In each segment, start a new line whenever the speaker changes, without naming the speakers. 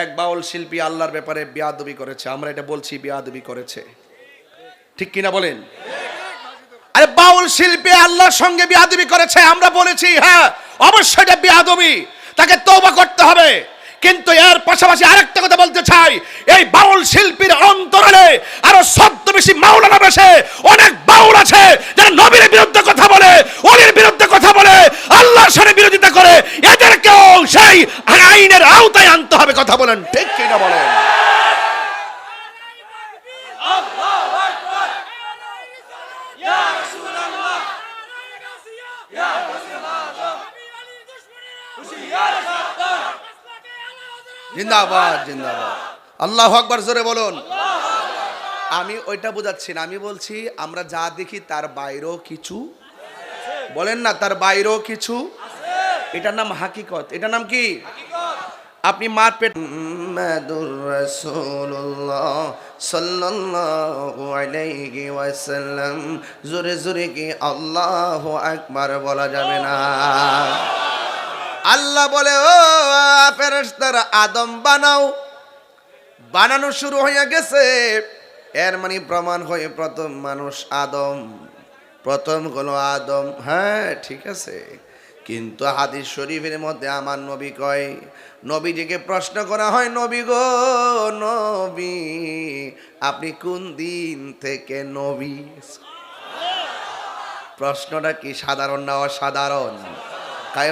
এক বাউল শিল্পী আল্লাহর ব্যাপারে বিয়াদবি করেছে। আমরা এটা বলছি, বিয়াদবি করেছে। ঠিক কিনা বলেন? আরে বাউল শিল্পী আল্লাহর সঙ্গে বিয়াদবি করেছে, আমরা বলেছি হ্যাঁ অবশ্যই এটা বিয়াদবি। তাকে তওবা করতে হবে। কিন্তু এর পাশাপাশি আরেকটা কথা বলতে চাই, এই বাউল শিল্পীর অন্তরালে আরও সদ্য বেশি মাওলানা বেশে অনেক বাউল আছে যারা নবীর বিরুদ্ধে কথা বলে অলির বিরুদ্ধে কথা বলে আল্লাহর সাথে বিরোধিতা করে এদেরকেও সেই আইনের আওতায় আনতে হবে কথা বলেন, ঠিক কিনা বলেন? জিন্দাবাদ জিন্দাবাদ। আল্লাহ আকবার জোরে বলুন। আমি ওইটা বোঝাচ্ছি না, আমি বলছি আমরা যা দেখি তার বাইরেও কিছু বলেন না, তার বাইরেও কিছু এটার নাম হাকিকত। এটার নাম কি? আপনি মার পেট ওয়াসাল্লাম। জোরে জোরে কি আল্লাহ আকবার বলা যাবে না? আল্লাহ বলে ও ফেরেশতারা আদম বানাও। বানানো শুরু হয়ে গেছে। এর মানে প্রমাণ হয়ে প্রথম মানুষ আদম। প্রথম হলো আদম। হ্যাঁ ঠিক আছে। কিন্তু হাদিস শরীফের মধ্যে আমার নবী কয়, নবীজিকে প্রশ্ন করা হয়, নবী গো, নবী, আপনি কোন দিন থেকে নবী? প্রশ্নটা কি সাধারণ না অসাধারণ?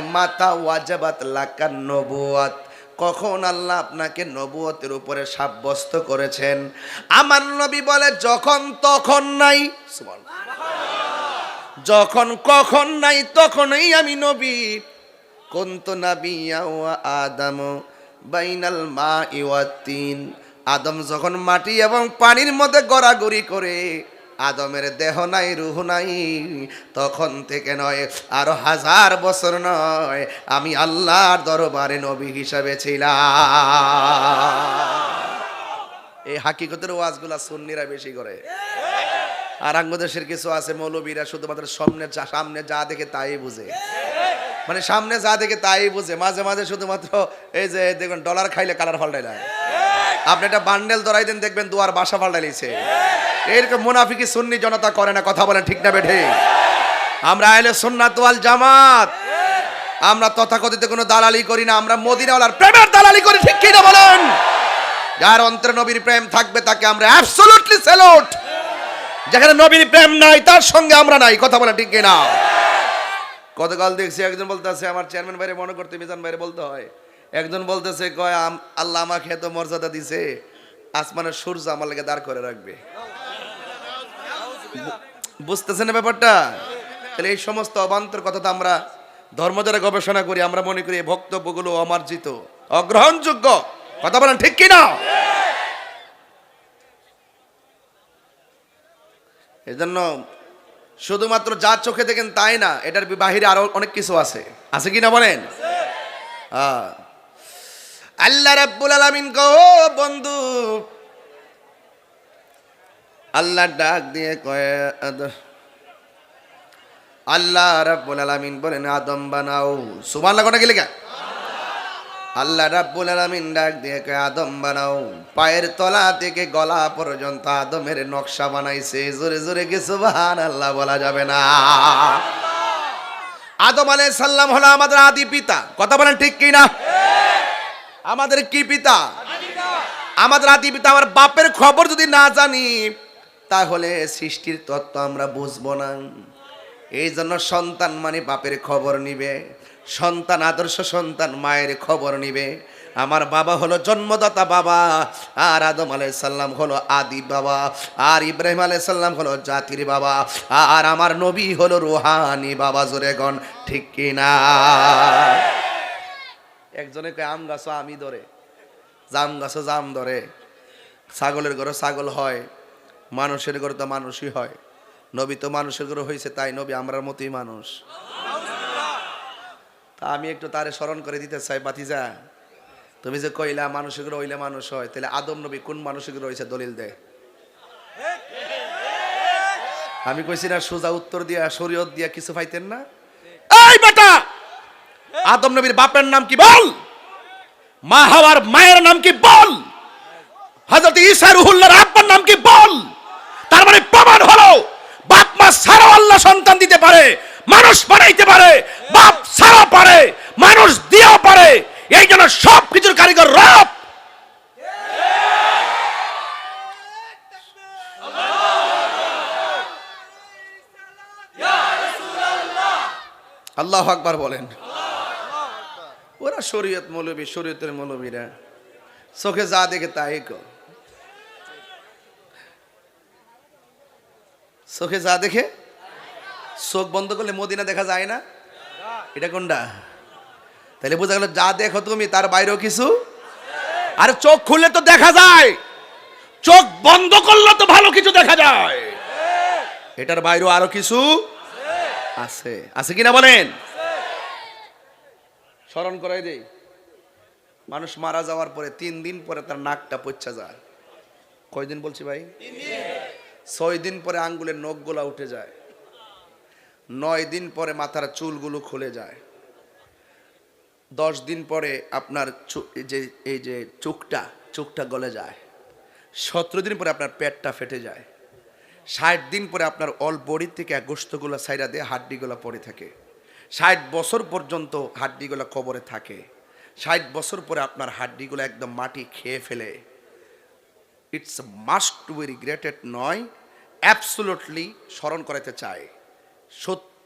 মাতা ওয়াজাবাত লাকান নবুয়াত। কখন আল্লাহ আপনাকে নবুয়তের উপরে সাব্যস্ত করেছেন? আমার নবী বলে, যখন, তখন নাই। যখন কখন নাই তখনই আমি নবী। নাবিয়া ওয়া আদম বাইনাল মা ইওয়াতিন আদম যখন মাটি এবং পানির মধ্যে গড়াগড়ি করে, আদমের দেহ নাই, রুহ নাই, তখন থেকে নয়, আরও হাজার বছর নয়, আমি আল্লাহর দরবারে নবী হিসাবে ছিলাম। এই হাকিকতের ওয়াজগুলা সুন্নিরা বেশি করে। আর আঙ্গদেশের কিছু আছে মৌলবীরা শুধুমাত্র সামনে সামনে যা দেখে তাই বুঝে। মানে সামনে যা দেখে তাই বুঝে। মাঝে মাঝে শুধুমাত্র এই যে দেখবেন ডলার খাইলে কালার পাল্টাই না। আপনি একটা বান্ডেল ধরাই দেন, দেখবেন দুয়ার বাসা পাল্টাইছে এরকম মুনাফিকি সুন্নি জনতা করে না, কথা বলেন ঠিক না বেঠে। আমরা আইলে সুন্নাত জামাত। আমরা তথাকথিত কোনো দালালি করি না, আমরা মদিনাওয়ালার প্রেমের দালালি করি, ঠিক কি না বলেন? যার অন্তরে নবীর প্রেম থাকবে, তাকে আমরা অ্যাবসলিউটলি স্যালুট যেখানে নবীর প্রেম নাই, তার সঙ্গে আমরা নাই। কথা বলা ঠিক না গতকাল দেখছি একজন বলতেছে, আমার চেয়ারম্যান বাইরে মনে করতে মিজান বাইরে বলতে হয়। একজন বলতেছে, কয় আল্লাহ আমাকে এত মর্যাদা দিছে, আসমানের সূর্য আমার লেগে দাঁড় করে রাখবে। বুঝতেছেন ব্যাপারটা? তাহলে এই সমস্ত অবান্তর কথা তো আমরা ধর্ম যারা গবেষণা করি, আমরা মনে করি এই বক্তব্যগুলো অমার্জিত, অগ্রহণযোগ্য। কথা বলেন ঠিক কি এজন্য শুধুমাত্র যা চোখে দেখেন তাই না, এটার বাহিরে আরও অনেক কিছু আছে। আছে কি না বলেন? হ্যাঁ। আল্লাহ রাব্বুল আলামিন গো বন্ধু। আল্লাহ ডাক দিয়ে কয় আল্লাহ রাব্বুল আলামিন বলেন, আদম বানাও। সুবহানাল্লাহ কোনা গেলে কা আল্লাহ রাব্বুল আলামিন ডাক দিয়ে আদম বানাও। পায়ের তলা থেকে গলা পর্যন্ত আদমের নকশা বানাইছে। জোরে জোরে কি সুবহানাল্লাহ বলা যাবে না? আদম আলাইহিস সালাম হলো আমাদের আদি পিতা। কথা বলেন ঠিক কি না? আমাদের কি পিতা। আমাদের আদি পিতা আমার বাপের খবর যদি না জানি তাহলে সৃষ্টির তত্ত্ব আমরা বুঝব না। এই জন্য সন্তান মানে বাপের খবর নিবে। সন্তান আদর্শ সন্তান মায়ের খবর নিবে। আমার বাবা হলো জন্মদাতা বাবা, আর আদম আলাইসাল্লাম হলো আদি বাবা, আর ইব্রাহিম আলাই সাল্লাম হলো জাতির বাবা, আর আমার নবী হলো রুহানি বাবা জোরেগণ ঠিক কিনা একজনে কয়, আম গাছও আমি ধরে। জাম গাছও জাম ধরে। ছাগলের ঘরে ছাগল হয়, মানুষের ঘরে তো মানুষই হয়। নবী তো মানুষের ঘরে হয়েছে তাই নবী আমরার মতোই মানুষ। তা আমি একটু তারে স্মরণ করে দিতে চাই, বাতিজা। তুমি যে কইলা মানুষের ঘরে হইলে মানুষ হয়, তাহলে আদম নবী কোন মানুষের ঘরে হয়েছে দলিল দেয় আমি কইছি না, সোজা উত্তর দিয়া, শরীয়ত দিয়া কিছু পাইতেন না। এই বেটা! আদম নবীর বাপের নাম কি বল?
মা হওয়ার মায়ের নাম কি বল? হযরত ঈসা রুহুল্লাহর আব্বার নাম কি বল তার মানে প্রমাণ হলো বাপ মা ছাড়াও আল্লাহ সন্তান দিতে পারে, মানুষ বানাইতে পারে, বাপ ছাড়াও পারে, মানুষ দিয়েও পারে, এই জন্য সব কিছুর কারিগর রব।
আল্লাহ আকবার বলেন। ওরা শরীয়ত মৌলবী, শরীয়তের মৌলবীরা। চোখে যা দেখে তাই কর। চোখে যা দেখে চোখ বন্ধ করলে মদিনা দেখা যায় না? এটা কোনটা? তাহলে বোঝা গেল যা দেখো তুমি তার বাইরেও কিছু?
আর চোখ খুললে তো দেখা যায়। চোখ বন্ধ করলে তো ভালো কিছু দেখা যায়।
এটার বাইরেও আরও কিছু? আছে। আছে কিনা বলেন? স্মরণ করাই দেই। মানুষ মারা যাওয়ার পরে তিন দিন পরে তার নাকটা পচ্ছা যায়। কয়দিন বলছি ভাই? ছয় দিন পরে আঙ্গুলের নখ নখগুলা উঠে যায়। নয় দিন পরে মাথার চুলগুলো খুলে যায়। দশ দিন পরে আপনার যে, এই যে চুকটা চুকটা গলে যায়। সতেরো দিন পরে আপনার পেটটা ফেটে যায়। ষাট দিন পরে আপনার অল বডি থেকে গোস্তগুলো সাইডা দিয়ে হাড্ডিগুলো পড়ে থাকে। ষাট বছর পর্যন্ত হাড্ডিগুলো কবরে থাকে। ষাট বছর পরে আপনার হাড্ডিগুলো একদম মাটি খেয়ে ফেলে। It's must to be regretted নয় অ্যাবসোলুটলি স্মরণ করাতে চায়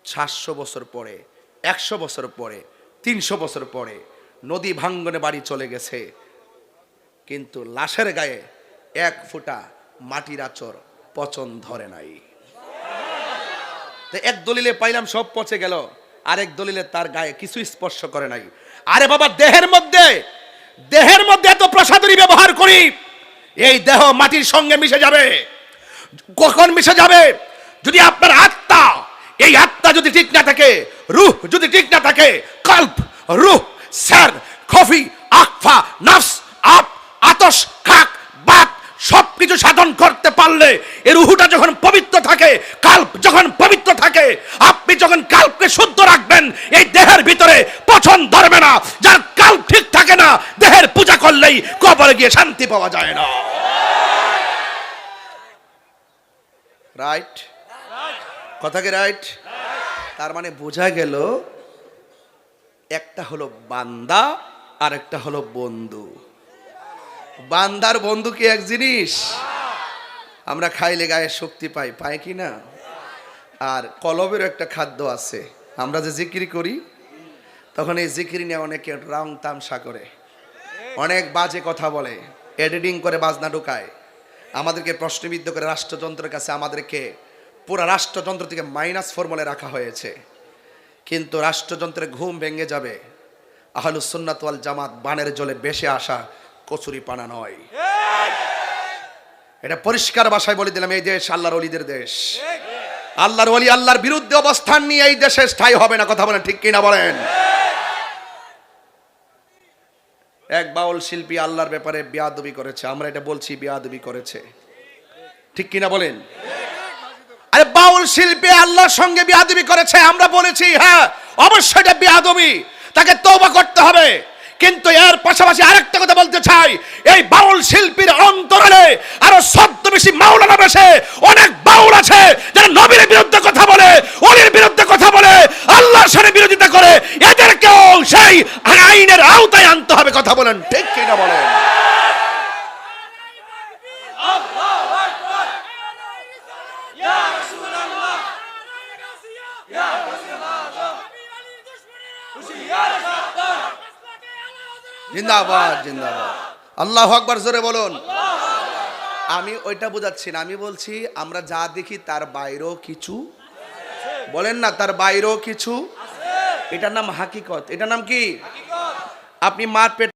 সাতশো বছর পরে, একশো বছর পরে, তিনশো বছর পরে নদী ভাঙ্গনে বাড়ি চলে গেছে। কিন্তু লাশের গায়ে এক ফোঁটা মাটির আচর পচন ধরে নাই। এক দলিলে পাইলাম, সব পচে গেল। আরেক দলিলে তার গায়ে কিছু স্পর্শ করে নাই। আরে বাবা, দেহের মধ্যে দেহের মধ্যে এত প্রসাদনী ব্যবহার করি, এই দেহ মাটির সঙ্গে মিশে যাবে। কখন মিশে যাবে? যদি আপনার এই আত্মা যদি ঠিক না থাকে, রুহ যদি ঠিক না থাকে, কল্প, রুহ, স্যার, খফি আকফা নফস, আপ, আতস, খাক, বাত, সবকিছু সাধন করতে পারলে এর রুহুটা যখন পবিত্র থাকে, কাল্প যখন পবিত্র থাকে, আপনি যখন কাল্পকে শুদ্ধ রাখবেন, এই দেহের ভিতরে পছন্দ ধরবে না। যার কাল্প ঠিক থাকে না, দেহের পূজা করলেই কবরে গিয়ে শান্তি পাওয়া যায় না। রাইট? কথা কি রাইট তার মানে বোঝা গেল একটা হলো বান্দা আর একটা হলো বন্ধু। বান্দার বন্ধু কি এক জিনিস? আমরা খাইলে গায়ে শক্তি পাই পাই কি না? আর কলবের একটা খাদ্য আছে। আমরা যে জিকিরি করি, তখন এই জিকিরি নিয়ে অনেকে রং তামসা করে। অনেক বাজে কথা বলে এডিটিং করে বাজনা ঢুকায়। আমাদেরকে প্রশ্নবিদ্ধ করে রাষ্ট্রযন্ত্রের কাছে আমাদেরকে পুরো রাষ্ট্রযন্ত্র থেকে মাইনাস ফর্মুলে রাখা হয়েছে। কিন্তু রাষ্ট্রযন্ত্রের ঘুম ভেঙে যাবে। আহলুস সুন্নাত ওয়াল জামাত বানের জলে বেশে আসা কচুরি পানা নয়। এটা পরিষ্কার ভাষায় বলে দিলাম, এই দেশ আল্লাহর অলিদের দেশ। আল্লাহর অলি আল্লাহর বিরুদ্ধে অবস্থান নিয়ে এই দেশে স্থায়ী হবে না, কথা বলেন ঠিক কিনা বলেন? এক বাউল শিল্পী আল্লাহর ব্যাপারে বিয়াদবি করেছে, আমরা এটা বলছি বিয়াদবি করেছে। ঠিক কিনা বলেন? বাউল শিল্পী আল্লাহর সঙ্গে বিয়াদবি করেছে, আমরা বলেছি হ্যাঁ অবশ্যই এটা বিয়াদবি, তাকে তওবা করতে হবে। কিন্তু এর পাশাপাশি আরেকটা কথা বলতে চাই, এই বাউল শিল্পীর অন্তরালে আরও সদ্য বেশি মাওলানা বেশে অনেক বাউল আছে যারা নবীর বিরুদ্ধে কথা বলে, অলির বিরুদ্ধে কথা বলে, আল্লাহর সাথে বিরোধিতা করে, এদেরকেও সেই আইনের আওতায় আনতে হবে, কথা বলেন, ঠিক কিনা বলেন? জিন্দাবাদ জিন্দাবাদ। আল্লাহ আকবার, জোরে বলুন। আমি ওইটা বোঝাচ্ছি না, আমি বলছি আমরা যা দেখি তার বাইরেও কিছু বলেন না, তার বাইরেও কিছু এটার নাম হাকিকত। এটার নাম কি? আপনি মার পেট